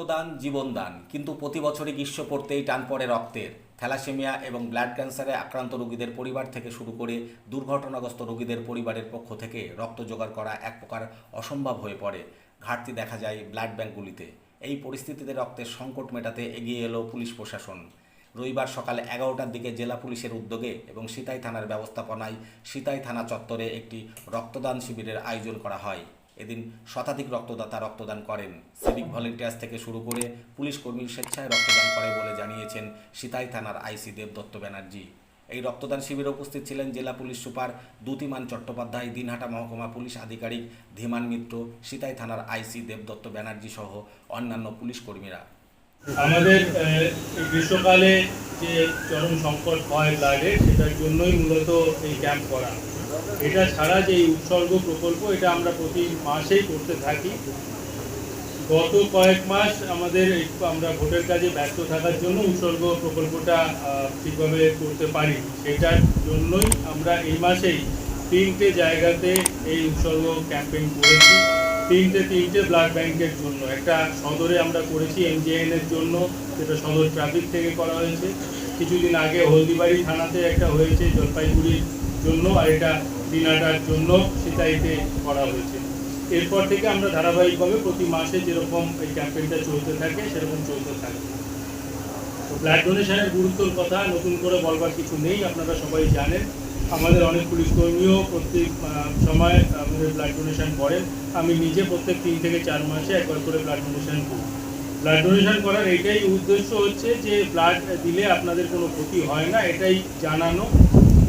রক্তদান, জীবনদান। কিন্তু প্রতি বছরই গ্রীষ্ম পড়তেই টান পড়ে রক্তের। থ্যালাসেমিয়া এবং ব্লাড ক্যান্সারে আক্রান্ত রোগীদের পরিবার থেকে শুরু করে দুর্ঘটনাগ্রস্ত রোগীদের পরিবারের পক্ষ থেকে রক্ত জোগাড় করা এক প্রকার অসম্ভব হয়ে পড়ে। ঘাটতি দেখা যায় ব্লাড ব্যাঙ্কগুলিতে। এই পরিস্থিতিতে রক্তের সংকট মেটাতে এগিয়ে এলো পুলিশ প্রশাসন। রবিবার সকালে এগারোটার দিকে জেলা পুলিশের উদ্যোগে এবং সিতাই থানার ব্যবস্থাপনায় সিতাই থানা চত্বরে একটি রক্তদান শিবিরের আয়োজন করা হয়। এদিন শতাধিক রক্তদাতা রক্তদান করেন। সিভিক ভলেন্টিয়ার্স থেকে শুরু করে পুলিশ কর্মী স্বেচ্ছায় রক্তদান করে বলে জানিয়েছেন সিতাই থানার আইসি দেবদত্ত ব্যানার্জি। এই রক্তদান শিবিরে উপস্থিত ছিলেন জেলা পুলিশ সুপার দুতিমান চট্টোপাধ্যায়, দিনহাটা মহকুমা পুলিশ আধিকারিক ধীমান মিত্র, সিতাই থানার আইসি দেবদত্ত ব্যানার্জি সহ অন্যান্য পুলিশ কর্মীরা। আমাদের গ্রীষ্মকালে যে চরম সংকট হয় ব্লাডের সেটার জন্যই মূলত এই ক্যাম্প করা। এটা ছাড়া যে উৎসর্গ প্রকল্প, এটা আমরা প্রতি মাসেই করতে থাকি। গত কয়েক মাস আমাদের আমরা ভোটের কাজে ব্যস্ত থাকার জন্য উৎসর্গ প্রকল্পটা ঠিকভাবে করতে পারি সেটার জন্যই আমরা এই মাসেই তিনটে জায়গাতে এই উৎসর্গ ক্যাম্পেইন করেছি। তিনটে তিনটে ব্লাড ব্যাংকের জন্য। একটা সদরে আমরা করেছি এমজিএন এর জন্য, যেটা সদর ট্রাফিক থেকে করা হয়েছে। কিছুদিন আগে হলদিবাড়ি থানাতে একটা হয়েছে জলপাইগুড়ির জন্য, আর এটা দিনাটার জন্য সিতাইতে করা হয়েছে। এরপর থেকে আমরা ধারাবাহিকভাবে প্রতি মাসে যেরকম এই ক্যাম্পেইনটা চলতে থাকে, সেরকম চলতে থাকে। ব্লাড ডোনেশনের গুরুত্বর কথা, নতুন করে বলবার কিছু নেই, আপনারা সবাই জানেন। আমাদের অনেক পুলিশ কর্মীও প্রত্যেক সময় আমাদের ব্লাড ডোনেশন করেন আমি নিজে প্রত্যেক তিন থেকে চার মাসে একবার করে ব্লাড ডোনেশন করি। ব্লাড ডোনেশন করার এটাই উদ্দেশ্য হচ্ছে যে ব্লাড দিলে আপনাদের কোনো ক্ষতি হয় না, এটাই জানানো।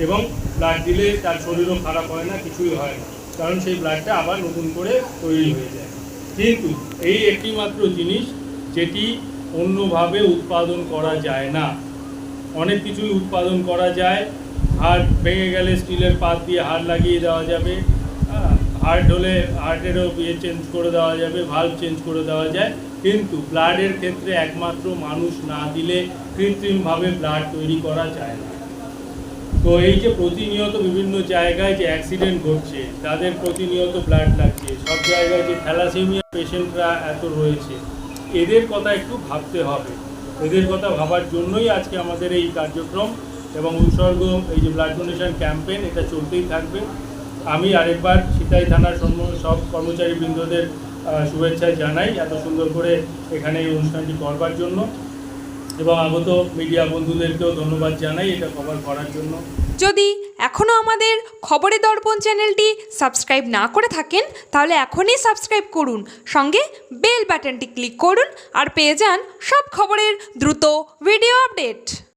এবং ব্লাড দিলে তার শরীরও খারাপ হয় না, কিছুই হয় না। কারণ সেই ব্লাডটা আবার নতুন করে তৈরি হয়ে যায়। কিন্তু এই একটি মাত্র জিনিস যেটি অন্যভাবে উৎপাদন করা যায় না। অনেক কিছুই উৎপাদন করা যায় হাড় ভেঙে গেলে স্টিলের পাত দিয়ে হাড় লাগিয়ে দেওয়া যাবে। হার্ট হলে হার্টেরও ইয়ে চেঞ্জ করে দেওয়া যাবে ভাল্ব চেঞ্জ করে দেওয়া যায়। কিন্তু ব্লাডের ক্ষেত্রে একমাত্র মানুষ না দিলে কৃত্রিমভাবে ব্লাড তৈরি করা যায় না। তো এই যে প্রতিনিয়ত বিভিন্ন জায়গায় যে অ্যাক্সিডেন্ট ঘটছে, তাদের প্রতিনিয়ত ব্লাড লাগছে। সব জায়গায় যে থ্যালাসেমিয়া পেশেন্টরা এত রয়েছে, এদের কথা একটু ভাবতে হবে। এদের কথা ভাবার জন্যই আজকে আমাদের এই কার্যক্রম। এবং উৎসর্গ, এই যে ব্লাড ডোনেশন ক্যাম্পেইন এটা চলতেই থাকবে। আমি আরেকবার সিতাই থানার সব কর্মচারী বৃন্দদের শুভেচ্ছা জানাই এত সুন্দর করে এখানে এই অনুষ্ঠানটি করবার জন্য। এবং আগত মিডিয়া বন্ধুদেরকেও ধন্যবাদ জানাই এটা কভার করার জন্য। যদি এখনও আমাদের খবরে দর্পণ চ্যানেলটি সাবস্ক্রাইব না করে থাকেন, তাহলে এখনই সাবস্ক্রাইব করুন। সঙ্গে বেল বাটনটি ক্লিক করুন আর পেয়ে যান সব খবরের দ্রুত ভিডিও আপডেট।